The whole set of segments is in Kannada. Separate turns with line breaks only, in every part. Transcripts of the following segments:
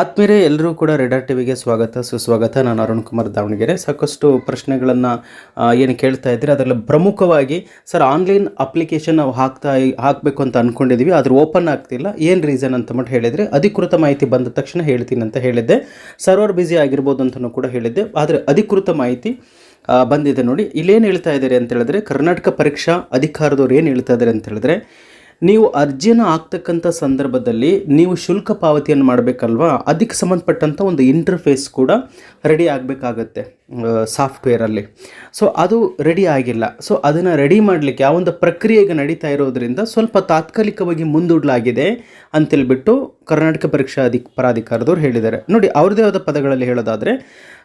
ಆತ್ಮೀಯರೇ ಎಲ್ಲರೂ ಕೂಡ ರೆಡರ್ ಟಿವಿಗೆ ಸ್ವಾಗತ, ಸುಸ್ವಾಗತ. ನಾನು ಅರುಣ್ ಕುಮಾರ್ ದಾವಣಗೆರೆ. ಸಾಕಷ್ಟು ಪ್ರಶ್ನೆಗಳನ್ನು ಏನು ಕೇಳ್ತಾ ಇದ್ದೀರಿ. ಅದರಲ್ಲಿ ಪ್ರಮುಖವಾಗಿ, ಸರ್, ಆನ್ಲೈನ್ ಅಪ್ಲಿಕೇಶನ್ ನಾವು ಹಾಕ್ತಾ ಹಾಕಬೇಕು ಅಂತ ಅಂದ್ಕೊಂಡಿದ್ದೀವಿ ಆದ್ರೆ ಓಪನ್ ಆಗ್ತಿಲ್ಲ. ಏನು ರೀಸನ್ ಅಂತ ಮಟ್ಟು ಹೇಳಿದರೆ, ಅಧಿಕೃತ ಮಾಹಿತಿ ಬಂದ ತಕ್ಷಣ ಹೇಳ್ತೀನಿ ಅಂತ ಹೇಳಿದ್ದೆ. ಸರ್ವರ್ ಬ್ಯುಸಿ ಆಗಿರ್ಬೋದು ಅಂತಲೂ ಕೂಡ ಹೇಳಿದ್ದೆ. ಆದರೆ ಅಧಿಕೃತ ಮಾಹಿತಿ ಬಂದಿದೆ ನೋಡಿ. ಇಲ್ಲೇನು ಹೇಳ್ತಾ ಇದ್ದಾರೆ ಅಂತ ಹೇಳಿದ್ರೆ, ಕರ್ನಾಟಕ ಪರೀಕ್ಷಾ ಅಧಿಕಾರದವ್ರು ಏನು ಹೇಳ್ತಾ ಇದ್ದಾರೆ ಅಂತ ಹೇಳಿದ್ರೆ ನೀವು ಅರ್ಜಿಯನ್ನು ಹಾಕ್ತಕ್ಕಂಥ ಸಂದರ್ಭದಲ್ಲಿ ನೀವು ಶುಲ್ಕ ಪಾವತಿಯನ್ನು ಮಾಡಬೇಕಲ್ವಾ? ಅದಕ್ಕೆ ಸಂಬಂಧಪಟ್ಟಂಥ ಒಂದು ಇಂಟರ್ಫೇಸ್ ಕೂಡ ರೆಡಿ ಆಗಬೇಕಾಗತ್ತೆ ಸಾಫ್ಟ್ವೇರಲ್ಲಿ ಸೊ ಅದು ರೆಡಿ ಆಗಿಲ್ಲ. ಸೊ ಅದನ್ನು ರೆಡಿ ಮಾಡಲಿಕ್ಕೆ ಆ ಒಂದು ಪ್ರಕ್ರಿಯೆಗೆ ನಡೀತಾ ಇರೋದ್ರಿಂದ ಸ್ವಲ್ಪ ತಾತ್ಕಾಲಿಕವಾಗಿ ಮುಂದೂಡಲಾಗಿದೆ ಅಂತೇಳ್ಬಿಟ್ಟು ಕರ್ನಾಟಕ ಪರೀಕ್ಷಾ ಅಧಿ ಪ್ರಾಧಿಕಾರದವ್ರು ಹೇಳಿದ್ದಾರೆ. ನೋಡಿ ಅವ್ರದೇ ಆದ ಪದಗಳಲ್ಲಿ ಹೇಳೋದಾದರೆ,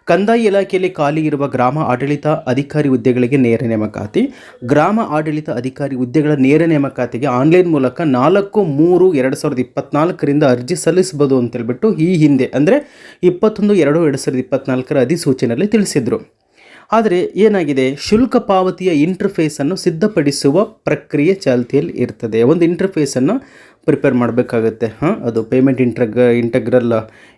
ಕಂದಾಯ ಇಲಾಖೆಯಲ್ಲಿ ಖಾಲಿ ಇರುವ ಗ್ರಾಮ ಆಡಳಿತ ಅಧಿಕಾರಿ ಹುದ್ದೆಗಳಿಗೆ ನೇರ ನೇಮಕಾತಿ, ಗ್ರಾಮ ಆಡಳಿತ ಅಧಿಕಾರಿ ಹುದ್ದೆಗಳ ನೇರ ನೇಮಕಾತಿಗೆ ಆನ್ಲೈನ್ ಮೂಲಕ ನಾಲ್ಕು, ಮೂರು, ಎರಡು ಸಾವಿರದ ಇಪ್ಪತ್ನಾಲ್ಕರಿಂದ ಅರ್ಜಿ ಸಲ್ಲಿಸಬಹುದು ಅಂತೇಳ್ಬಿಟ್ಟು ಈ ಹಿಂದೆ, ಅಂದರೆ ಇಪ್ಪತ್ತೊಂದು, ಎರಡು ಎರಡು ಸಾವಿರದ ಇಪ್ಪತ್ನಾಲ್ಕರ ಅಧಿಸೂಚನೆಯಲ್ಲಿ ತಿಳಿಸಿದರು. ಆದರೆ ಏನಾಗಿದೆ? ಶುಲ್ಕ ಪಾವತಿಯ ಇಂಟರ್ಫೇಸನ್ನು ಸಿದ್ಧಪಡಿಸುವ ಪ್ರಕ್ರಿಯೆ ಚಾಲ್ತಿಯಲ್ಲಿ ಇರ್ತದೆ. ಒಂದು ಇಂಟರ್ಫೇಸನ್ನು ಪ್ರಿಪೇರ್ ಮಾಡಬೇಕಾಗತ್ತೆ. ಹಾಂ? ಅದು ಪೇಮೆಂಟ್ ಇಂಟ್ರಗ್ ಇಂಟಗ್ರಲ್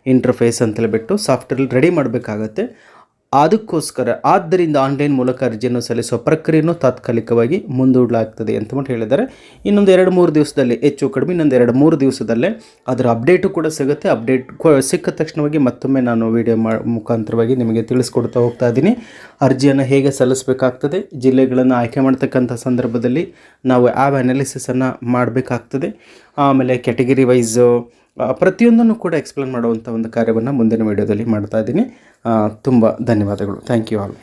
ಇಂಟರ್ಫೇಸ್ ಅಂತ ಹೇಳ್ಬಿಟ್ಟು ಸಾಫ್ಟ್ವೇರ್ ರೆಡಿ ಮಾಡಬೇಕಾಗತ್ತೆ. ಅದಕ್ಕೋಸ್ಕರ ಆದ್ದರಿಂದ ಆನ್ಲೈನ್ ಮೂಲಕ ಅರ್ಜಿಯನ್ನು ಸಲ್ಲಿಸುವ ಪ್ರಕ್ರಿಯೆಯನ್ನು ತಾತ್ಕಾಲಿಕವಾಗಿ ಮುಂದೂಡಲಾಗ್ತದೆ ಅಂತ ಮಟ್ಟು ಹೇಳಿದ್ದಾರೆ. ಇನ್ನೊಂದು ಎರಡು ಮೂರು ದಿವಸದಲ್ಲಿ, ಹೆಚ್ಚು ಕಡಿಮೆ ಇನ್ನೊಂದು ಎರಡು ಮೂರು ದಿವಸದಲ್ಲೇ ಅದರ ಅಪ್ಡೇಟು ಕೂಡ ಸಿಗುತ್ತೆ. ಅಪ್ಡೇಟ್ ಸಿಕ್ಕ ತಕ್ಷಣವಾಗಿ ಮತ್ತೊಮ್ಮೆ ನಾನು ವಿಡಿಯೋ ಮಾ ಮುಖಾಂತರವಾಗಿ ನಿಮಗೆ ತಿಳಿಸ್ಕೊಡ್ತಾ ಹೋಗ್ತಾ ಇದ್ದೀನಿ. ಅರ್ಜಿಯನ್ನು ಹೇಗೆ ಸಲ್ಲಿಸಬೇಕಾಗ್ತದೆ, ಜಿಲ್ಲೆಗಳನ್ನು ಆಯ್ಕೆ ಮಾಡ್ತಕ್ಕಂಥ ಸಂದರ್ಭದಲ್ಲಿ ನಾವು ಆ್ಯಪ್ ಅನಾಲಿಸಿಸನ್ನು ಮಾಡಬೇಕಾಗ್ತದೆ, ಆಮೇಲೆ ಕ್ಯಾಟಗರಿ ವೈಸು ಪ್ರತಿಯೊಂದನ್ನು ಕೂಡ ಎಕ್ಸ್ಪ್ಲೇನ್ ಮಾಡುವಂಥ ಒಂದು ಕಾರ್ಯವನ್ನು ಮುಂದಿನ ವಿಡಿಯೋದಲ್ಲಿ ಮಾಡ್ತಾ ಇದ್ದೀನಿ. ತುಂಬ ಧನ್ಯವಾದಗಳು. Thank you all